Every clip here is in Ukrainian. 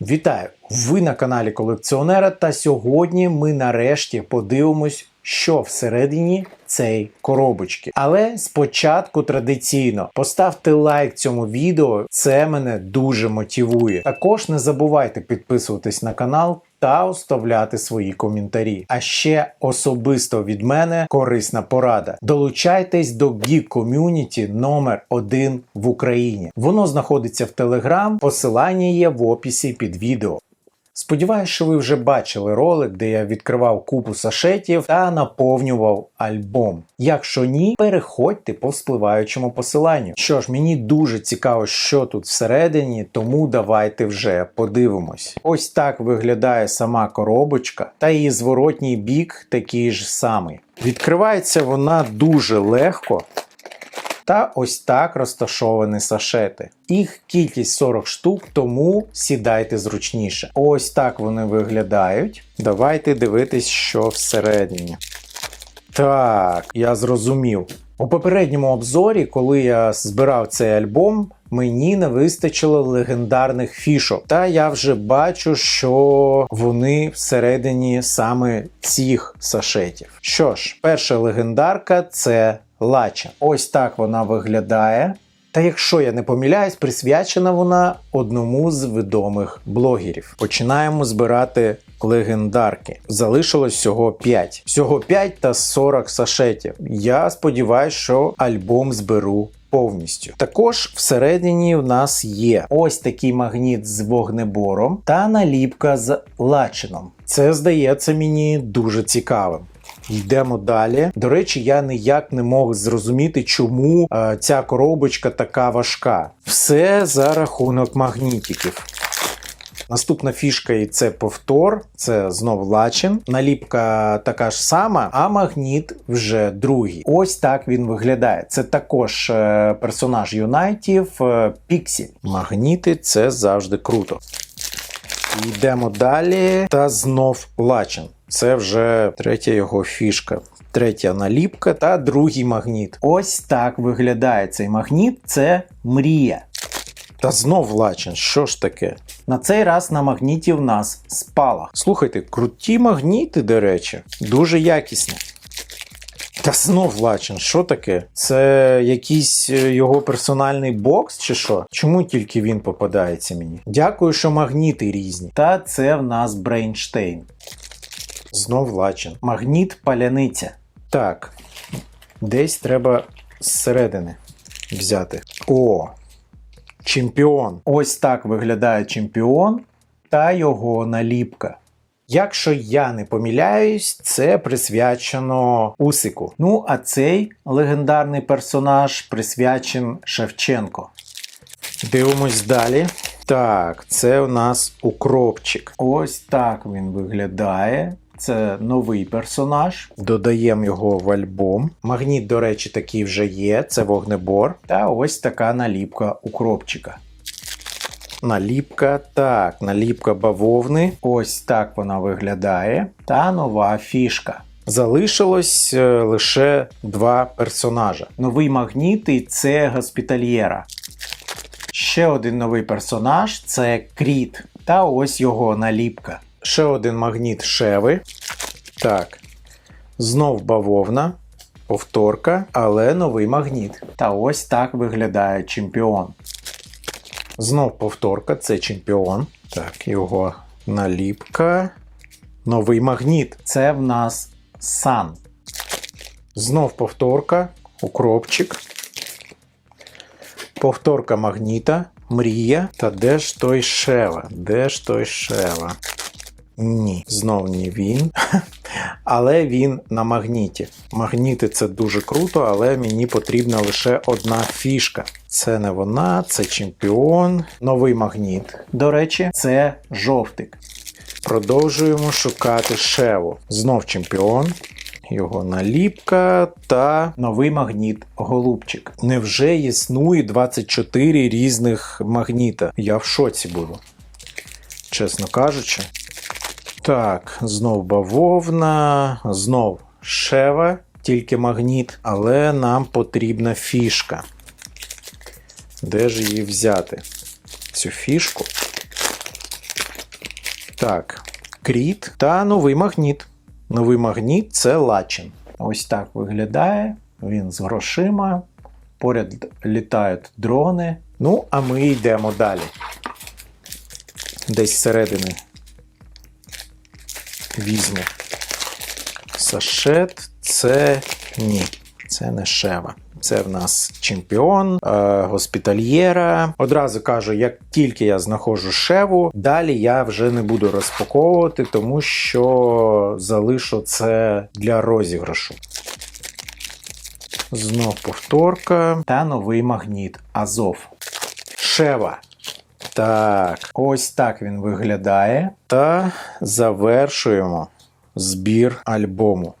Вітаю! Ви на каналі колекціонера. Та сьогодні ми нарешті подивимось, що всередині цієї коробочки. Але спочатку традиційно поставте лайк цьому відео, це мене дуже мотивує. Також не забувайте підписуватись на канал. Та оставляти свої коментарі. А ще особисто від мене корисна порада. Долучайтесь до Geek Community номер 1 в Україні. Воно знаходиться в Telegram, посилання є в описі під відео. Сподіваюсь, що ви вже бачили ролик, де я відкривав купу сашетів та наповнював альбом. Якщо ні, переходьте по вспливаючому посиланню. Що ж, мені дуже цікаво, що тут всередині, тому давайте вже подивимось. Ось так виглядає сама коробочка, та її зворотній бік такий ж самий. Відкривається вона дуже легко. Та ось так розташовані сашети. Їх кількість 40 штук, тому сідайте зручніше. Ось так вони виглядають. Давайте дивитись, що всередині. Так, я зрозумів. У попередньому обзорі, коли я збирав цей альбом, мені не вистачило легендарних фішок. Та я вже бачу, що вони всередині саме цих сашетів. Що ж, перша легендарка це лача. Ось так вона виглядає. Та якщо я не помиляюсь, присвячена вона одному з відомих блогерів. Починаємо збирати легендарки. Залишилось всього 5. Всього 5 та 40 сашетів. Я сподіваюся, що альбом зберу. Повністю також всередині в нас є ось такий магніт з вогнебором та наліпка з лачином. Це здається мені дуже цікавим. Йдемо далі. До речі, я ніяк не мог зрозуміти, чому е, ця коробочка така важка. Все за рахунок магнітиків. Наступна фішка і це повтор, це знов лачин. Наліпка така ж сама, а магніт вже другий. Ось так він виглядає. Це також е, персонаж Юнайтів е, Піксель. Магніти це завжди круто. Йдемо далі. Та знов лачин. Це вже третя його фішка. Третя наліпка та другий магніт. Ось так виглядає цей магніт. Це мрія. Та знов лачин, що ж таке? На цей раз на магніті в нас спалах. Слухайте, круті магніти, до речі, дуже якісні. Та знов лачин, що таке? Це якийсь е, його персональний бокс чи що? Чому тільки він попадається мені? Дякую, що магніти різні. Та це в нас Брейнштейн. Знов лачин. Магніт паляниця. Так. Десь треба зсередини взяти. О! Чемпіон. Ось так виглядає чемпіон та його наліпка. Якщо я не помиляюсь, це присвячено Усику. Ну, а цей легендарний персонаж присвячен Шевченко. Дивимось далі. Так, це у нас укропчик. Ось так він виглядає. Це новий персонаж. Додаємо його в альбом. Магніт, до речі, такий вже є. Це вогнебор. Та ось така наліпка укропчика. Наліпка, так, наліпка бавовни. Ось так вона виглядає. Та нова фішка. Залишилось е, лише два персонажа. Новий магніт і це госпітальєра. Ще один новий персонаж це Кріт. Та ось його наліпка. Ще один магніт Шеви. Так. Знов бавовна. Повторка, але новий магніт. Та ось так виглядає чемпіон. Знов повторка, це чемпіон. Так, його наліпка. Новий магніт. Це в нас сан. Знов повторка, укропчик. Повторка магніта, мрія. Та де ж той шева? Де ж той шева? Ні, знов не він. Але він на магніті. Магніти це дуже круто, але мені потрібна лише одна фішка. Це не вона, це чемпіон. Новий магніт. До речі, це жовтик. Продовжуємо шукати шеву. Знов чемпіон. Його наліпка та новий магніт голубчик. Невже існує 24 різних магніта? Я в шоці буду. Чесно кажучи. Так, знов бавовна, знов шева, тільки магніт, але нам потрібна фішка. Де ж її взяти? Цю фішку. Так, кріт та новий магніт. Новий магніт це лачин. Ось так виглядає. Він з грошима. Поряд літають дрони. Ну, а ми йдемо далі. Десь зсередини візьму. Сашет це ні, це не шева. Це в нас чемпіон, е, госпітальєра. Одразу кажу, як тільки я знаходжу шеву, далі я вже не буду розпаковувати, тому що залишу це для розіграшу. Знов повторка та новий магніт Азов. Шева. Так, ось так він виглядає. Та завершуємо збір альбому.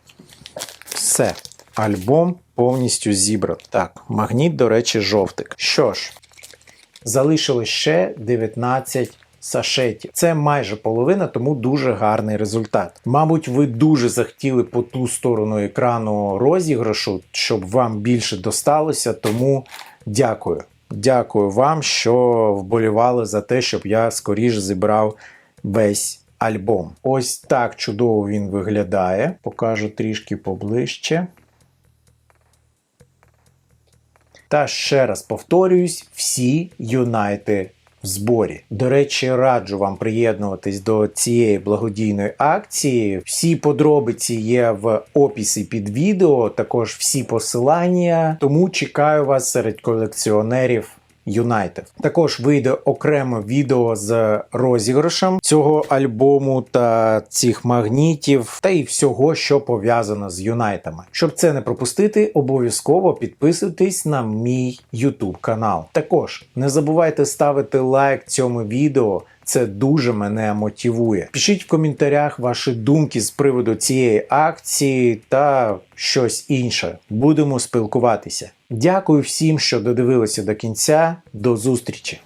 Все. Альбом повністю зібрав. Так, магніт, до речі, жовтик. Що ж, залишилось ще 19 сашетів. Це майже половина, тому дуже гарний результат. Мабуть, ви дуже захотіли по ту сторону екрану розіграшу, щоб вам більше досталося, тому дякую. Дякую вам, що вболівали за те, щоб я скоріше зібрав весь альбом. Ось так чудово він виглядає. Покажу трішки поближче. Та ще раз повторююсь, всі в зборі. До речі, раджу вам приєднуватись до цієї благодійної акції. Всі подробиці є в описі під відео, також всі посилання. Тому чекаю вас серед колекціонерів. Юнайтед. Також вийде окреме відео з розіграшем цього альбому та цих магнітів, та й всього, що пов'язано з юнайтами. Щоб це не пропустити, обов'язково підписуйтесь на мій YouTube канал. Також не забувайте ставити лайк цьому відео. Це дуже мене мотивує. Пишіть в коментарях ваші думки з приводу цієї акції та щось інше. Будемо спілкуватися. Дякую всім, що додивилися до кінця. До зустрічі!